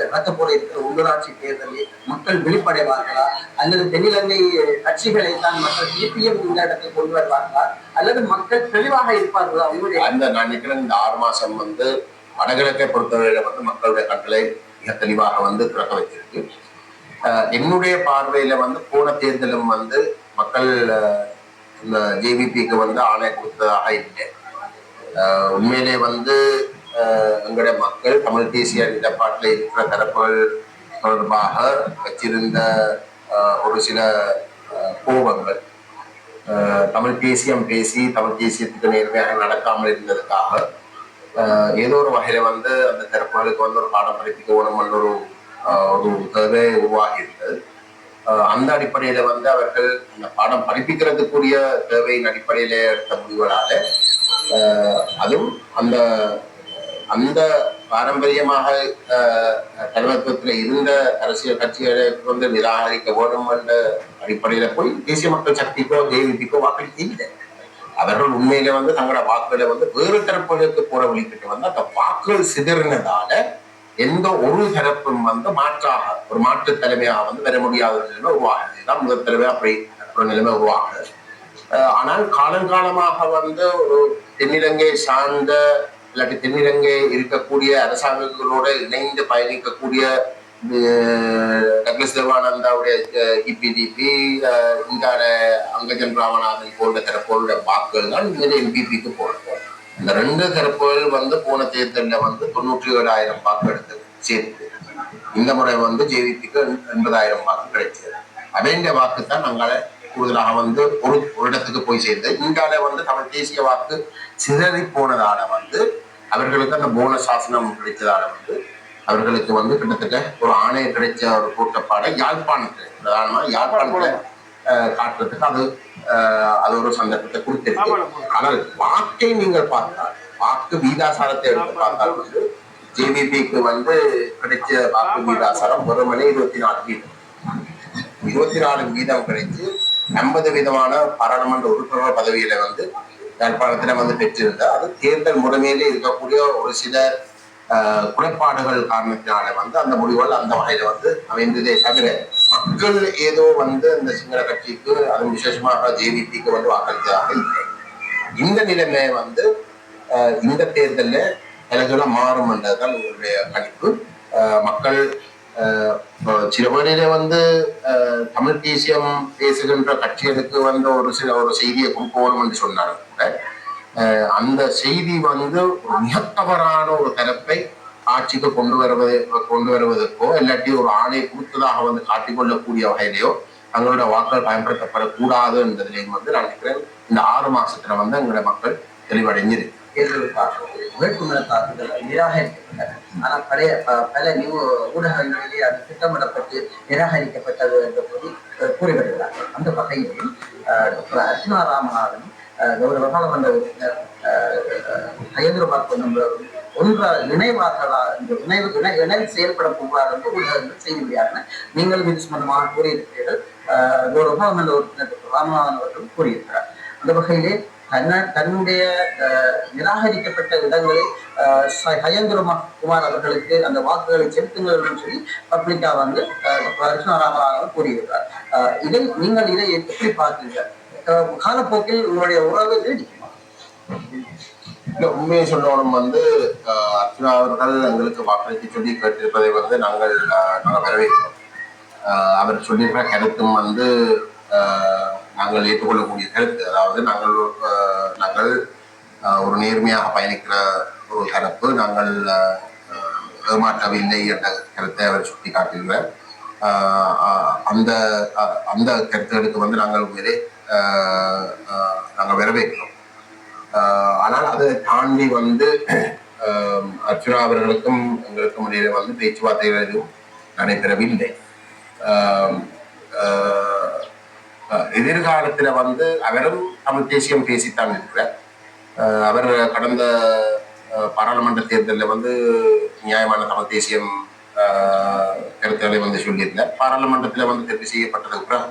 நடக்க நடக்க போல இருக்கிற உள்ளூராட்சி தேர்தலில் மக்கள் விழிப்படைவார்களா? அல்லது தென்னிலங்கை கட்சிகளை தான் மக்கள் திருப்பியும் இந்த இடத்தில் கொண்டு வருவார்களா? அல்லது மக்கள் தெளிவாக இருப்பார்களா? அவங்களுடைய அந்த நான் நினைக்கிறேன் இந்த ஆறு மாசம் வந்து வடகிழக்கை பொறுத்தவரையில வந்து மக்களுடைய கட்டளை மிக தெளிவாக வந்து திறக்க வைத்திருக்கு. என்னுடைய பார்வையில வந்து போன தேர்தலும் வந்து மக்கள் இந்த ஜேவிபிக்கு வந்து ஆணை கொடுத்ததாக இல்லை. உண்மையிலே வந்து எங்களுடைய மக்கள் தமிழ் தேசிய நிலப்பாட்டில் இருக்கிற தரப்புகள் தொடர்பாக வச்சிருந்த ஒரு சில கோபங்கள். தமிழ் தேசியம் பேசி தமிழ் தேசியத்துக்கு நேர்மையாக நடக்காமல் இருந்ததுக்காக ஏதோ ஒரு வகையில வந்து அந்த தரப்புகளுக்கு வந்து ஒரு பாடம் படிப்பிக்க ஒரு ஒரு தேவை உருவாகி இருந்தது அந்த அடிப்படையில வந்து அவர்கள் இந்த பாடம் படிப்பிக்கிறதுக்குரிய தேவையின் அடிப்படையில எடுத்த முடிவுகளால அதுவும் அந்த அந்த பாரம்பரியமாக தலைமைத்துவத்தில் இருந்த அரசியல் கட்சிகளை வந்து நிராகரிக்க வேண்டும் என்ற அடிப்படையில போய் தேசிய மக்கள் சக்திக்கோ ஜேவிபிக்கோ வாக்களிக்க இல்லை. அவர்கள் உண்மையில வந்து தங்களோட வாக்குகளை வந்து வேறு தரப்புகளுக்கு போற வழிக்கிட்டு வந்து அந்த வாக்குகள் சிதறினதால எந்த ஒரு தரப்பும் வந்து மாற்றாக ஒரு மாற்று தலைமையாக வந்து வர முடியாத நிலைமை உருவாகுது முதல் தலைமை அப்படி ஒரு நிலைமை உருவாகுது ஆனால் காலங்காலமாக வந்து ஒரு தென்னிலங்கை சார்ந்த இல்லாட்டி தென்னிலங்கை இருக்கக்கூடிய அரசாங்கங்களோட இணைந்து பயணிக்கக்கூடிய டக்ளஸ் தேவானந்தாவுடைய இபிடிபி இங்கான அங்கஜன் ராமநாதன் போன்ற தரப்புகளோட வாக்குகள் தான் இந்த எம்பிபிக்கு போடுறோம் இந்த ரெண்டு தரப்புகள் வந்து போன தேர்தலில் வந்து தொண்ணூற்றி ஏழாயிரம் வாக்கு எடுத்து சேர்த்து இந்த முறை வந்து ஜேவிபிக்கு எண்பதாயிரம் வாக்கு கிடைச்சது. அவேண்டிய வாக்கு தான் நாங்கள் கூடுதலாக வந்து ஒரு ஒரு இடத்துக்கு போய் சேர்ந்து இங்கால வந்து தமிழ் தேசிய வாக்கு சிதறி போனதால வந்து அவர்களுக்கு அந்த போனஸ் சாசனம் கிடைத்ததால வந்து அவர்களுக்கு வந்து கிட்டத்தட்ட ஒரு ஆணைய கிடைச்ச ஒரு கூட்டப்பாடை யாழ்ப்பாணத்தில் பிரதானமா யாழ்ப்பாணத்துல காட்டுறதுக்கு அது அது ஒரு சந்தர்ப்பத்தை கொடுத்திருக்கு. ஆனால் வாக்கை நீங்கள் பார்த்தால் வாக்கு வீதாசாரத்தை எடுத்து பார்த்தால் வந்து ஜேவிபிக்கு வந்து கிடைச்ச வாக்கு வீதாசாரம் வெறுமனே இருபத்தி நாலு வீதம். இருபத்தி நாலு வீதம் கிடைச்சு ஐம்பது விதமான பாராளுமன்ற உறுப்பினர் பதவியில வந்து யாழ்ப்பாணத்துல வந்து பெற்றிருந்தார். அது தேர்தல் முறைமையிலே இருக்கக்கூடிய ஒரு சில ஆஹ், குறைபாடுகள் காரணத்தினால வந்து அந்த முடிவுகள் அந்த வகையில வந்து அமைந்ததே தவிர மக்கள் ஏதோ வந்து இந்த சிங்கள கட்சிக்கு அது விசேஷமாக ஜேவிபிக்கு வந்து வாக்களித்ததாக இல்லை. இந்த நிலைமை வந்து ஆஹ், இந்த தேர்தல்ல தலைகளை மாறும் என்றதுதான் உங்களுடைய கணிப்பு. மக்கள் இப்போ சில வந்து தமிழ் தேசியம் பேசுகின்ற கட்சிகளுக்கு வந்து ஒரு சில ஒரு செய்தியை கொடுப்போம் என்று சொன்னாலும் கூட அந்த செய்தி வந்து ஒரு மிக தவறான ஒரு தரப்பை ஆட்சிக்கு கொண்டு வருவது கொண்டு வருவதற்கோ இல்லாட்டி ஒரு ஆணை கொடுத்ததாக வந்து காட்டிக்கொள்ளக்கூடிய வகையிலையோ தங்களோட வாக்குகள் பயன்படுத்தப்படக்கூடாது என்பதிலையும் வந்து நான் நினைக்கிறேன் இந்த ஆறு மாசத்துல வந்து எங்களோட மக்கள் தெளிவடைஞ்சிருக்கு. தேர்தலுக்காக வேட்புமனு தாக்குதல் நிராகரிக்கப்பட்டன ஆனால் பழைய பல நியூ ஊடகங்களிலே அது திட்டமிடப்பட்டு நிராகரிக்கப்பட்டது என்று கூறி அஹ், வருகிறார்கள் அந்த வகையில் அஹ், டாக்டர் அர்ச்சனா ராமநாதன் கௌரவ பாராளுமன்ற உறுப்பினர் ஹயந்திரபாத் என்பவரும் ஒன்ற இணைவார்களா என்று இணைவு இணை இணைவு செயல்பட போவார் என்று ஊடகங்கள் செய்தி வெளியாகின. நீங்கள் இது சம்பந்தமாக கூறியிருக்கிறீர்கள். அஹ், கௌரவ பாராளுமன்ற உறுப்பினர் டாக்டர் ராமநாதன் அவர்கள் கூறியிருக்கிறார். அந்த வகையிலே தன்ன தன்னுடைய அஹ், நிராகரிக்கப்பட்ட இடங்களில் அஹ், குமார் அவர்களுக்கு அந்த வாக்குகளை செலுத்துங்கள் என்று சொல்லி பப்ளிக்கா வந்து அஹ், கூறியிருக்கிறார். அஹ், இதை நீங்கள் இதை எப்படி பார்த்தீங்க காலப்போக்கில் உங்களுடைய உறவு நீடிக்குமா? உண்மையை சொன்னவனும் வந்து ஆஹ், அர்ச்சனா அவர்கள் எங்களுக்கு வாக்களிக்க சொல்லி கேட்டிருப்பதை வந்து நாங்கள் நாங்கள் வரவேற்கிறோம். ஆஹ், அவர் சொல்லியிருக்கிற கருத்தும் வந்து ஆஹ், நாங்கள் ஏற்றுக்கொள்ளக்கூடிய கருத்து. அதாவது நாங்கள் நாங்கள் ஒரு நேர்மையாக பயணிக்கிற ஒரு தரப்பு நாங்கள் ஏமாற்றவில்லை என்ற கருத்தை அவர் சுட்டி காட்டுகிறார் அந்த அந்த கருத்துகளுக்கு வந்து நாங்கள் உண்மையிலே நாங்கள் வரவேற்கிறோம். ஆனால் அதை தாண்டி வந்து அர்ச்சுனா அவர்களுக்கும் எங்களுக்கும் இடையில வந்து பேச்சுவார்த்தைகள் எதுவும் நடைபெறவில்லை ஆஹ் எதிர்காலத்தில் வந்து அவரும் தமிழ் தேசியம் பேசித்தான் இருக்கிறார். அவர் கடந்த பாராளுமன்ற தேர்தலில் வந்து நியாயமான தமிழ் தேசியம் கருத்துக்களை வந்து சொல்லியிருந்தார். பாராளுமன்றத்தில் வந்து தெரிவு செய்யப்பட்டதுக்கு அப்புறம்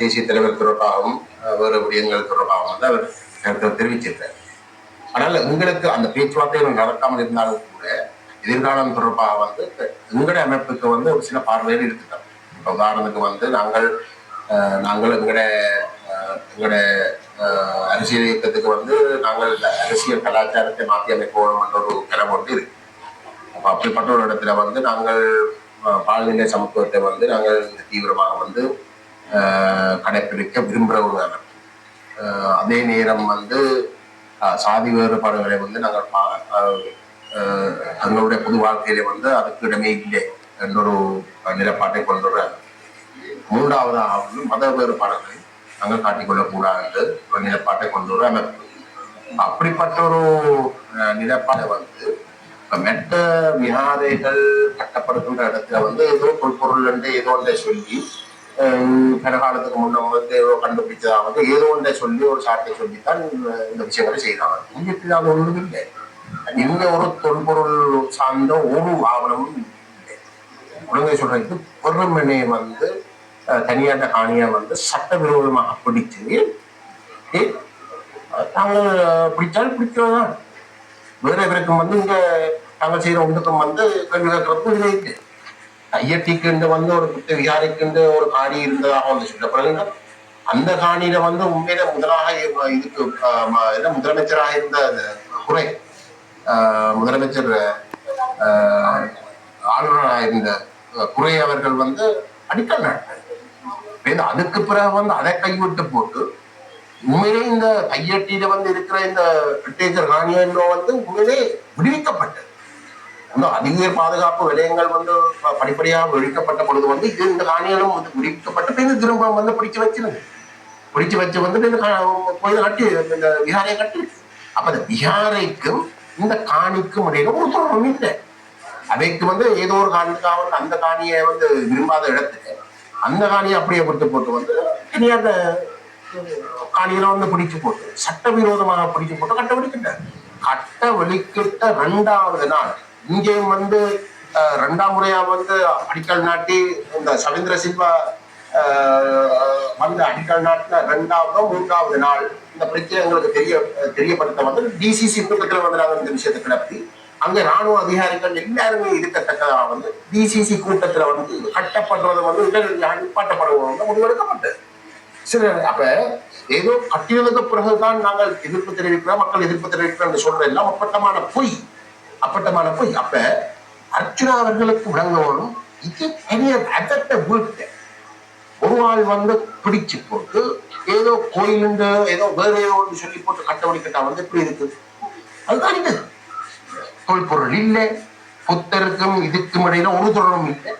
தேசிய தலைவர் தொடர்பாகவும் வேறு விடயங்கள் தொடர்பாகவும் வந்து அவர் கருத்தை தெரிவிச்சிருக்கார். ஆனால் எங்களுக்கு அந்த பேச்சுவார்த்தைகள் நடக்காமல் இருந்தாலும் கூட எதிர்காலம் தொடர்பாக வந்து எங்களுடைய அமைப்புக்கு வந்து ஒரு சில பார்வைகள் இருக்குதான் இப்போ உதாரணத்துக்கு வந்து நாங்கள் நாங்கள் எங்களோட எங்களோட அரசியல் இயக்கத்துக்கு வந்து நாங்கள் அரசியல் கலாச்சாரத்தை மாற்றி அமைப்போம் என்ற ஒரு கனவு ஒன்று இருக்கு. அப்போ அப்படிப்பட்ட ஒரு இடத்துல வந்து நாங்கள் பால்நிலை சமத்துவத்தை வந்து நாங்கள் தீவிரமாக வந்து கடைப்பிடிக்க விரும்புகிற ஒரு அதே நேரம் வந்து சாதி வேறுபாடுகளை வந்து நாங்கள் பா- தங்களுடைய பொது வாழ்க்கையில வந்து அதுக்கு இடமே இல்லை என்ற ஒரு நிலைப்பாட்டை கொண்டு வர மூன்றாவதாக வந்து மத வேறுபாடுகளை நாங்கள் காட்டிக்கொள்ளக்கூடாது என்று ஒரு நிலைப்பாட்டை கொண்டு வர அமைப்பு. அப்படிப்பட்ட ஒரு நிலப்பாடை நிலைப்பாடை வந்து மெட்ட விகாரைகள் கட்டப்படுகின்ற இடத்துல வந்து ஏதோ தொல்பொருள் என்று ஏதோ ஒன்றை சொல்லி கடகாலத்துக்கு பிற காலத்துக்கு முன்ன வந்து ஏதோ கண்டுபிடிச்சதா வந்து ஏதோ ஒன்றை சொல்லி ஒரு சாட்டை சொல்லித்தான் இந்த- விஷயங்களை செய்தாங்க இங்கே அது ஒன்றும் இல்லை. எந்த ஒரு தொல்பொருள் சார்ந்த ஒரு ஆவணமும் இல்லை. ஒழுங்கை சொல்றதுக்கு பெருமனே வந்து தனியார் தனியாட்ட காணியை வந்து சட்டவிரோதமாக பிடிச்சு தாங்கள் பிடிச்சால் பிடிக்கிறதான் வேற இவருக்கும் வந்து இங்க தாங்கள் செய்யற ஒன்றுக்கும் வந்து கேள்வி கேட்கறதுக்கும் இல்லை இருக்கு ஐயட்டிக்கு வந்து ஒரு புத்த விகாரிக்கு ஒரு காணி இருந்ததாக வந்து சொல்லப்படுதுங்க அந்த காணியில வந்து உண்மையில முதலாக இதுக்கு என்ன முதலமைச்சராக இருந்த குறை ஆஹ், முதலமைச்சர் ஆஹ், ஆளுநராக இருந்த குறை அவர்கள் வந்து அடிக்கல் நாட்டார் அதுக்கு பிறகு வந்து அதை கைவிட்டு போட்டு உண்மையிலே இந்த கையெட்டியில வந்து இருக்கிற இந்த எட்டேக்கர் காணியோ வந்து உண்மையிலே விடுவிக்கப்பட்டது. இன்னும் அதிக பாதுகாப்பு விலையங்கள் வந்து ப- படிப்படியாக விடுவிக்கப்பட்ட பொழுது வந்து இது இந்த காணிகளும் வந்து விடுவிக்கப்பட்ட பிறகு திரும்ப வந்து பிடிச்சு வச்சிருங்க பிடிச்சு வச்சு வந்து இந்த கோயில் கட்டி இந்த விஹாரை கட்டி அப்ப இந்த விஹாரைக்கும் இந்த காணிக்கும் இடையில ஒரு தொடர்பு இல்லை. அவைக்கு வந்து ஏதோ ஒரு காரணத்துக்காக வந்து அந்த காணியை வந்து விரும்பாத இடத்துக்கு அந்த காணியை அப்படியே கொடுத்து போட்டு வந்து இனி அந்த காணியெல்லாம் வந்து பிடிச்சு போட்டு சட்டவிரோதமாக பிடிச்சு போட்டு கட்ட வெளிக்கிட்டார் கட்ட வெளிக்கிட்ட ரெண்டாவது நாள் இங்கேயும் வந்து ரெண்டாம் முறையா வந்து அடிக்கல் நாட்டி இந்த சவீந்திர சில்வா வந்து அடிக்கல் நாட்டின ரெண்டாவது மூன்றாவது நாள் இந்த பிரச்சனை எங்களுக்கு தெரிய தெரியப்படுத்த வந்து டிசிசி கூட்டத்தில் வந்து நாங்கள் இந்த விஷயத்தை கிளப்பி அங்க ராணுவ அதிகாரிகள் எல்லாருமே இருக்கத்தக்கதாக வந்து டிசிசி கூட்டத்துல வந்து கட்டப்படுறது வந்து உடனடியாக நிப்பாட்டப்படுவது முடிவெடுக்கப்பட்டது சரி அப்ப ஏதோ கட்டியதுக்கு பிறகுதான் நாங்கள் எதிர்ப்பு தெரிவிக்கிறோம் மக்கள் எதிர்ப்பு தெரிவிக்கிறோம் சொல்ற எல்லாம் அப்பட்டமான பொய். அப்பட்டமான பொய். அப்ப அர்ச்சுனா அவர்களுக்கு விளங்கணும் இது பெரிய அதட்ட வீட்டு. ஒரு ஆள் வந்து பிடிச்சு போட்டு ஏதோ கோயிலுண்டு ஏதோ வேற ஏதோ ஒன்று சொல்லி போட்டு கட்ட கட்டா வந்து எப்படி இருக்குது? அதுதான் இருக்குது தொல்பொருள் இல்லை. புத்தருக்கும் இதுக்கும் இடையில ஒரு தொடரும் இல்லை.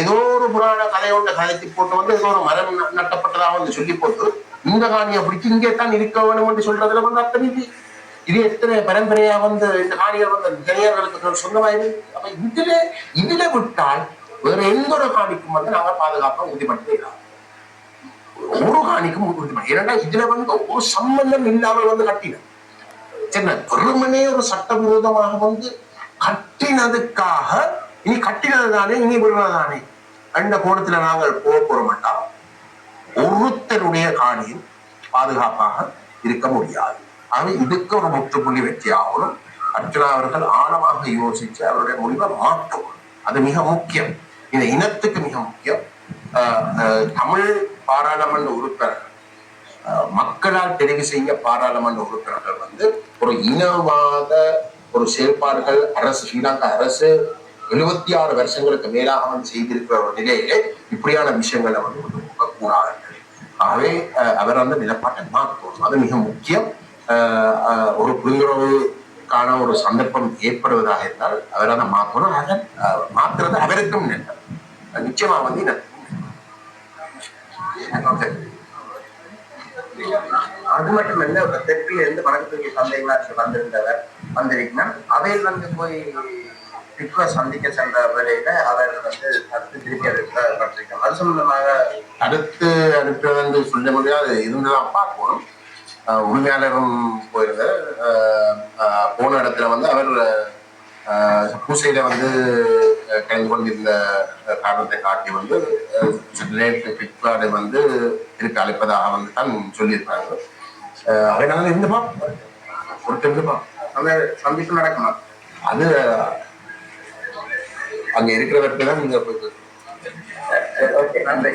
ஏதோ ஒரு புராண கதை ஒன்றை கதைக்கு போட்டு வந்து ஏதோ ஒரு மரம் நட்டப்பட்டதாக வந்து சொல்லி போட்டு இந்த காணியை பிடிச்சி இங்கே தான் இருக்க வேணும் என்று சொல்றதுல வந்து அர்த்தம் இல்லை. இது எத்தனை பரம்பரையா வந்து இந்த காணிகள் வந்து தனியார்களுக்கு சொந்தமாயிரு. அப்ப இதுல இதுல விட்டால் வேற எந்த ஒரு காணிக்கும் வந்து நாங்க பாதுகாப்பா உறுதிப்படுத்தலாம் ஒரு காணிக்கும் உறுதிப்படுத்த ஏன்னா இதுல வந்து ஒரு சம்பந்தம் இல்லாமல் வந்து கட்டினோம் என்ன வெறுமனே ஒரு சட்டவிரோதமாக வந்து கட்டினதுக்காக இனி கட்டினது தானே இனி விடுறது தானே அந்த கோணத்துல நாங்கள் போக போற மாட்டோம் ஒருத்தருடைய காணியும் பாதுகாப்பாக இருக்க முடியாது. ஆக இதுக்கு ஒரு முற்றுப்புள்ளி வெற்றி ஆகணும் அர்ஜுனா அவர்கள் ஆழமாக யோசிச்சு அவருடைய முடிவை மாற்றும். அது மிக முக்கியம். இந்த இனத்துக்கு மிக முக்கியம். ஆஹ் தமிழ் பாராளுமன்ற உறுப்பினர் மக்களால் தெரிவு செய்ய பாராளுமன்ற உறுப்பினர்கள் வந்து ஒரு இனவாத ஒரு செயல்பாடுகள் அரசு ஸ்ரீலங்கா அரசு எழுபத்தி ஆறு வருஷங்களுக்கு மேலாக வந்து செய்திருக்கிற ஒரு நிலையிலே இப்படியான விஷயங்களை வந்து கூடாது ஆகவே அஹ், அவர் அந்த நிலப்பாட்டை மாற்றணும் அது மிக முக்கியம். ஒரு புரிந்துணர்வுக்கான ஒரு சந்தர்ப்பம் ஏற்படுவதாக இருந்தால் அவர் அதை மாற்றணும் அதை மாற்றுறது அவருக்கும் நல்லது நிச்சயமா வந்து இனத்துக்கும் அது மட்டும் இல்ல இப்ப தெற்குல இருந்து வடக்கு சந்தைகளாச்சு வந்திருந்தவர் வந்திருக்கணும். அவையில் வந்து போய் பிக்வ சந்திக்க சென்ற வேலையில அவர் வந்து தடுத்து திருப்பி அனுப்பப்பட்டிருக்காங்க அது சம்பந்தமாக அடுத்து அடுத்து வந்து சொல்ல முடியாது. இருந்துதான் பார்க்கணும் உரிமையாளரும் போயிருந்தார். போன இடத்துல வந்து அவர் பூசையில வந்து கலந்து கொண்டிருந்த காரணத்தை காட்டி வந்து நேற்று பிற்பாடு வந்து திருப்பி அழைப்பதாக வந்து தான் சொல்லியிருக்காங்க ஆஹ் அதை நாங்கள் இருந்துப்பா ஒருத்தர் இருந்துப்பா அந்த சந்திப்பு நடக்கணும் அது அங்க இருக்கிறவர்கள் தான் நீங்க போய் ஓகே நன்றி.